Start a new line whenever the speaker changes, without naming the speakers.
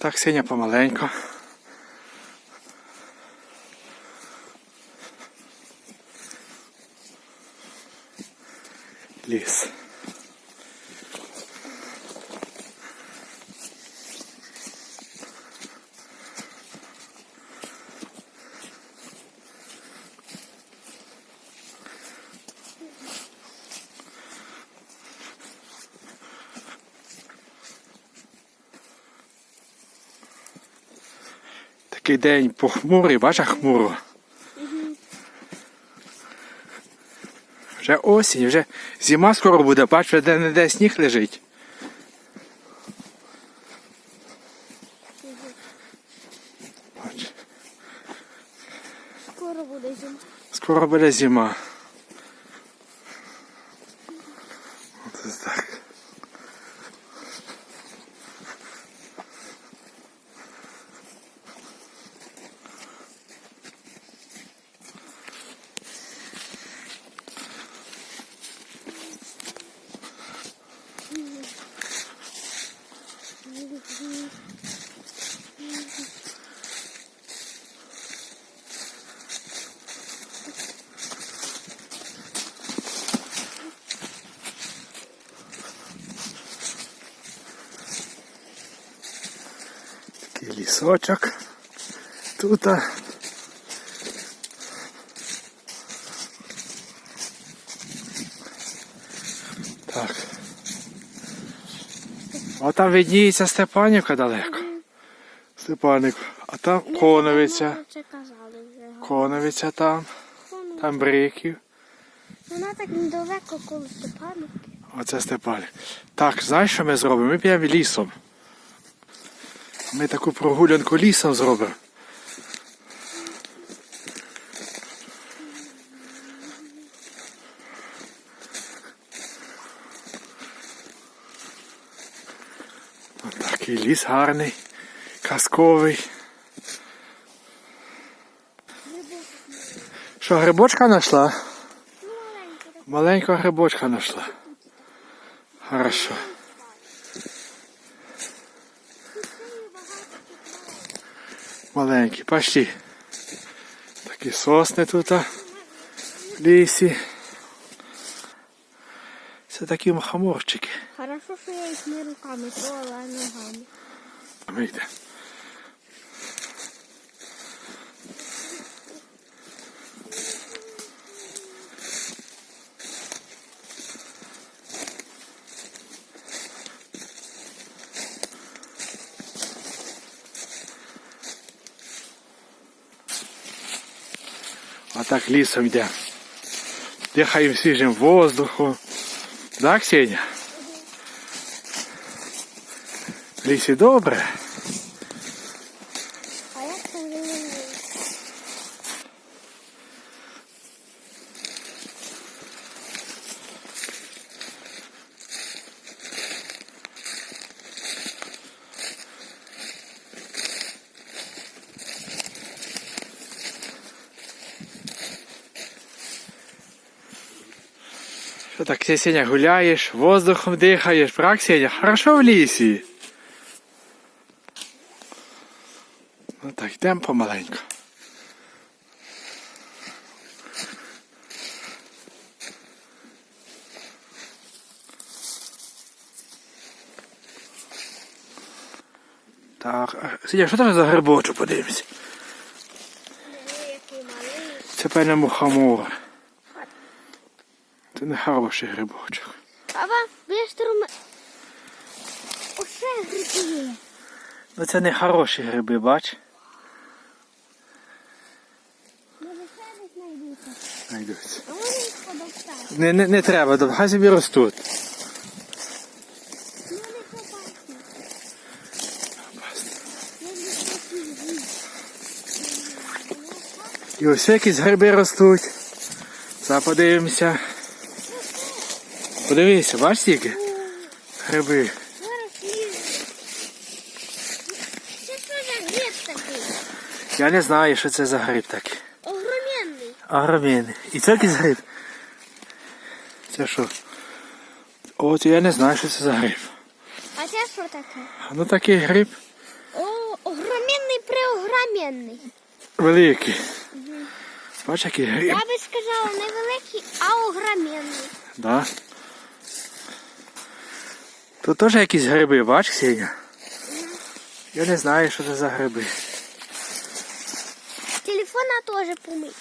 Так, Сеня помаленько. Ліс. Такий день похмурий, бачиш хмуро. Вже осінь, вже зима скоро буде, бач, де-не-де сніг лежить.
Скоро буде зима.
скоро буде зима. Такий лісочок. Тут. а, Так. А там видніється Степанівка далеко. Степанівка. А там Коновиця. Коновиця там. Там Бриків.
Вона так недалеко коло Степанівки.
Оце Степанівка. Так, знаєш, що ми зробимо? Ми підемо лісом. Ми таку прогулянку лісом зробимо. Такий ліс гарний, казковий. Що, грибочка знайшла?
Маленька.
Грибочка знайшла. Хорошо. Маленький, почти. Такі сосни тут лісі. Це такі мухоморчики.
Хорошо, що я їх не руками трогала, а ногами.
Ми йдемо. А так лісом йде. Дихаємо свіжим воздухом. Да, Ксенія? Лісі добре.
А як це не
так, Сеня, гуляєш, воздухом дихаєш, правда, Сеня? Хорошо в лісі. Ну так, йдемо помаленьку. Так, Сеня, що це за грибочок, подивимось? Це певне мухомор. Це не хороший грибочок.
Папа, ми... Оце гриби.
Ну це не хороші гриби, бач?
А їх подовтають.
Не, не, не треба, доб- хай собі ростуть.
Ну, не. Я їсти.
І ось якісь гриби ростуть. Зараз подивимося. Подивися, бач скільки? Гриби.
Зараз їм. Це за гриб такий?
Я не знаю, що це за гриб такий.
Огроменний.
І це якийсь гриб. Це що? От я не знаю, що це за гриб.
А це що таке?
Ну такий гриб.
О, огроменний преогроменний.
Великий. Бач, який гриб.
Я би сказала не великий, а огроменний.
Да. Тут теж якісь гриби, бач, Ксеня? Я не знаю, що це за гриби.
Телефона теж помий.